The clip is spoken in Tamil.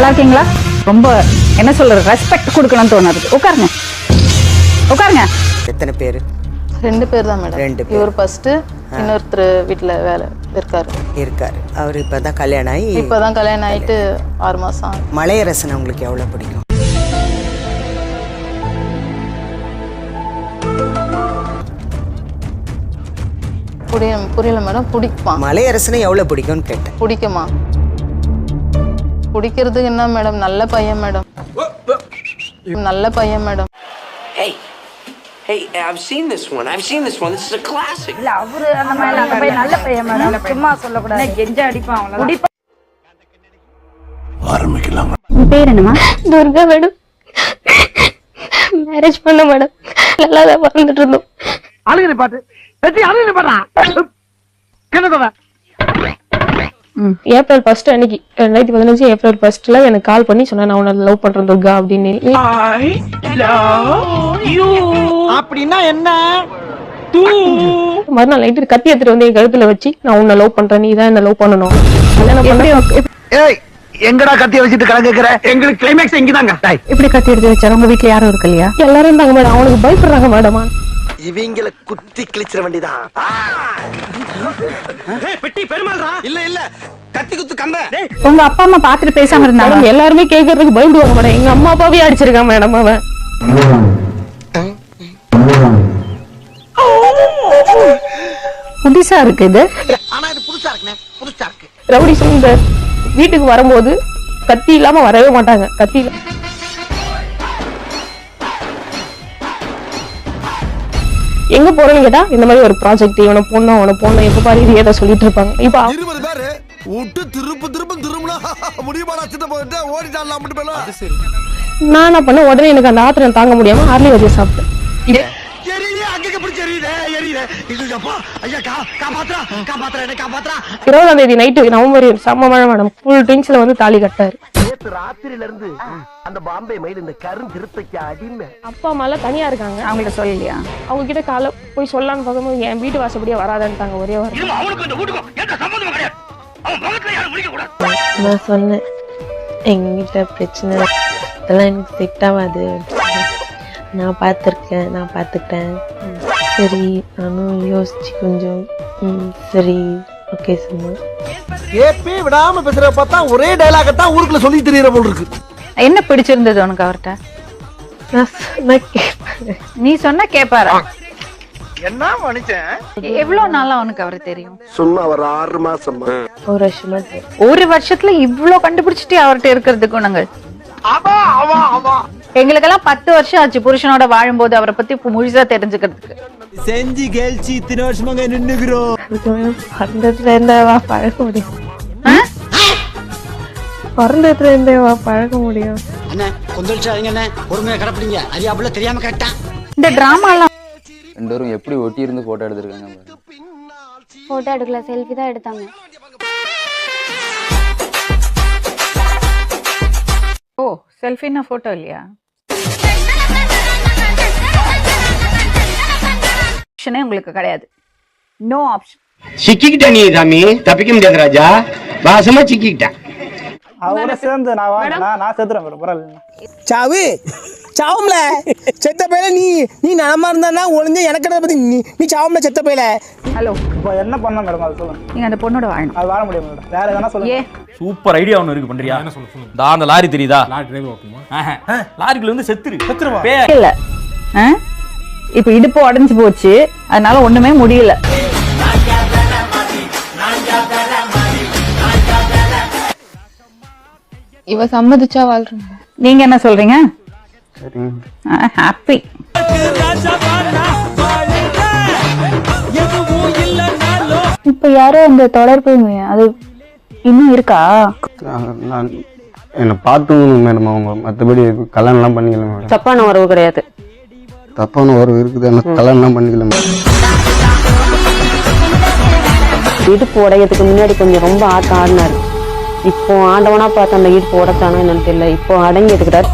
நல்லா இருக்கீங்களா? ரொம்ப என்ன சொல்றது ரெஸ்பெக்ட் கொடுக்கணும்னு தோணுது. உட்காருங்க. உட்காருங்க. எத்தனை பேர்? ரெண்டு பேர் தான் மேடம். ரெண்டு பேர். இவர் ஃபர்ஸ்ட் இன்னொருத்தர் வீட்ல வேலை இருக்காரு. இருக்காரு. அவர் இப்போ தான் கல்யாணம் ஆகி இப்பதான் கல்யாணம் ஆயிட்டு ஆறு மாசம் ஆகுது. மலையரசன் உங்களுக்கு எவ்வளோ பிடிக்கும்? புரிய புரியல மேடம். பிடிக்குமா? மலையரசனை எவ்வளோ பிடிக்கும்னு கேட்டேன். பிடிக்குமா? பிடிக்கிறதுக்கு என்ன மேடம்? நல்ல பையன் மேடம். நல்ல பையன் madam. Hey, hey, I've seen this one. I've seen this one. This is a classic. இல்ல அவரு அந்த மாதிரி நல்ல பையன் நல்ல பையன் மேடம். சும்மா சொல்லக்கூடாது. கெஞ்ச அடிப்பான் அவ்வளவு பேர் என்னமா துர்கா மேடம். மேரேஜ் பண்ண மேடம். நல்லா தான் வாழ்ந்துட்டு இருந்தோம் அழுகுது பாட்டு வெற்றி பாட்டா கிணத்தவ ஏப்ரல் ஃபர்ஸ்ட் அன்னைக்கு ரெண்டாயிரத்தி பதினஞ்சு ஏப்ரல் ஃபர்ஸ்ட்ல எனக்கு கால் பண்ணி சொன்னா நான் உன்னை லவ் பண்றேன் துர்கா அப்படின்னு. அப்படின்னா என்ன? மறுநாள் நைட்டு கத்தி எடுத்துட்டு வந்து என் கழுத்துல வச்சு நான் உன்னை லவ் பண்றேன் நீ தான் என்ன லவ் பண்ணணும். கல்யாணம் பண்ண ஏய் எங்கடா கத்திய வச்சுட்டு கலங்க கேக்குற எங்களுக்கு கிளைமேக்ஸ் இங்கதாங்க. இப்படி கத்தி எடுத்து வச்சாரு? உங்க வீட்ல யாரும் இருக்கு இல்லையா எல்லாரும் இருந்தாங்க மேடம் அவனுக்கு பயப்படுறாங்க மேடமா இவங்களை குத்தி கிழிச்சிட வேண்டியதான் பெட்டி பெருமாள்ரா! இல்ல இல்ல. கத்தி குத்து கம்ப உங்க அப்பா அம்மா பாத்துட்டு பேசாம இருந்தாங்க மேடம் எல்லாருமே கேட்கறதுக்கு பயந்துவாங்க மேடம் எங்க அம்மா அப்பாவே அடிச்சிருக்கான் மேடம் அவன். புதுசா இருக்கு இது. ஆனா இது புதுசா இருக்குண்ணே. புதுசா இருக்கு. ரவுடி சுந்தர் வீட்டுக்கு வரும்போது கத்தி இல்லாம வரவே மாட்டாங்க. கத்தி இல்ல- எங்க போறேன்னு கேட்டா இந்த மாதிரி ஒரு ப்ராஜெக்ட் இவனை போடணும் அவனை போடணும் எப்ப பாரு இதே தான் சொல்லிட்டு இருப்பாங்க. இப்ப அவ- இருபது பேரு விட்டு திரும்ப திரும்ப திரும்பினா முடியுமாடா சின்ன போயிட்டு ஓடிட்டான் அப்படி போயிடலாம் நான் என்ன பண்ண உடனே எனக்கு அந்த ஆத்திரம் தாங்க முடியாம ஆர்லி வரைய சாப்பிட்டேன். இருபதாம் தேதி நைட்டு நவம்பர் செம்ம மழை மேடம் ஃபுல் ட்ரிங்க்ஸ்ல வந்து தாலி கட்டாரு நேத்து ராத்திரில இருந்து அந்த பாம்பே மயில் இந்த கரும் திருத்தைக்கு அடிமை. அப்பா அம்மா எல்லாம் தனியா இருக்காங்க. அவங்கள்ட்ட சொல்லலையா அவங்க கிட்ட காலை போய் சொல்லலாம்னு பார்க்கும்போது என் வீட்டு வாசப்படியே வராதான்ட்டாங்க ஒரே வாரம். நான் சொன்னேன். எங்கிட்ட பிரச்சனை இதெல்லாம் எனக்கு செட் ஆகாது. நான் பார்த்துருக்கேன் நான் பார்த்துக்கிட்டேன். சரி நானும் யோசிச்சு கொஞ்சம் ம், சரி ஓகே சொன்னேன். ஏப்பே விடாம பேசுற பார்த்தா ஒரே டைலாக தான் ஊருக்குள்ள சொல்லி தெரியற போல் இருக்கு. என்ன பிடிச்சிருந்தது உனக்கு அவர்கிட்ட நீ சொன்னா கேப்பாரா? என்ன மனுஷன்? எவ்வளவு நாளா அவனுக்கு அவரை தெரியும்? சும்மா ஒரு ஆறு மாசமா ஒரு வருஷமா. ஒரு வருஷத்துல இவ்ளோ கண்டுபிடிச்சிட்டே அவர்கிட்ட இருக்கிறது குணங்கள் அவா அவா அவா எங்களுக்கெல்லாம் பத்து வருஷம் ஆச்சு புருஷனோட வாழும்போது அவரை பத்தி முழுசா தெரிஞ்சுக்கிறதுக்கு. செஞ்சு கேள்ச்சி இத்தனை வருஷமாங்க மேல பிறந்ததுல இருந்தேவா பழக முடியும்? பிறந்ததுல இருந்தேவா பழக முடியும். அண்ணே கொந்தளிச்சாதீங்க அண்ணே. பொறுமையா கிடப்பிடிங்க. அறியாப்புல தெரியாம கேட்டேன் இந்த டிராமா எல்லாம் ரெண்டு பேரும் எப்படி ஒட்டி இருந்து போட்டோ எடுத்திருக்காங்க. போட்டோ எடுக்கல செல்ஃபி தான் எடுத்தாங்க. ஓ செல்ஃபின்னா போட்டோ இல்லையா? ஆப்ஷனே உங்களுக்கு கிடையாது. நோ ஆப்ஷன் சிக்கிக்கிட்டேன் நீ சாமி. தப்பிக்க முடியாது ராஜா. வாசமா சிக்கிக்கிட்டேன். அவரோட சேர்ந்து நான் வாங்க நான் நான் சேர்த்துறேன் மேடம் பரவாயில்ல. சாவு சாவும்ல. செத்த பையல நீ நீ நலமா இருந்தா ஒளிஞ்ச எனக்கு பத்தி நீ நீ சாவும்ல செத்த பையல? ஹலோ. இப்போ என்ன பண்ண மேடம் அது சொல்லுங்க. நீங்க அந்த பொண்ணோட வாழணும். அது வாழ முடியும் மேடம். வேற எதனா சொல்லுங்க. ஏ. சூப்பர் ஐடியா ஒன்று இருக்கு பண்றியா? என்ன சொல்லு சொல்லு. அந்த லாரி தெரியுதா? லாரி டிரைவர் லாரிக்குள்ள வந்து செத்துரு. செத்துருவா? இல்ல. ஆ? இப்ப இடுப்பு உடைஞ்சு போச்சு. அதனால ஒண்ணுமே முடியல. இவ சம்மதிச்சா வாழ்றோம். நீங்க என்ன சொல்றீங்க? ஹாப்பி இப்ப யாரோ அந்த தொடர்பு அது இன்னும் இருக்கா? நான் என்னை பார்த்து மேடம் அவங்க. மற்றபடி கல்யாணம்லாம் பண்ணிக்கல மேடம் தப்பான உறவு கிடையாது. தப்பான உறவு இருக்குது. எனக்கு கல்யாணம்லாம் பண்ணிக்கல மேடம் இடுப்பு உடையதுக்கு முன்னாடி கொஞ்சம் ரொம்ப ஆட்டம் ஆடினாரு. இப்போ ஆண்டவனா பார்த்து அந்த ஈர்ப்பு உடைச்சானோ என்னன்னு தெரியல. இப்போ அடங்கி எடுக்கிறார்.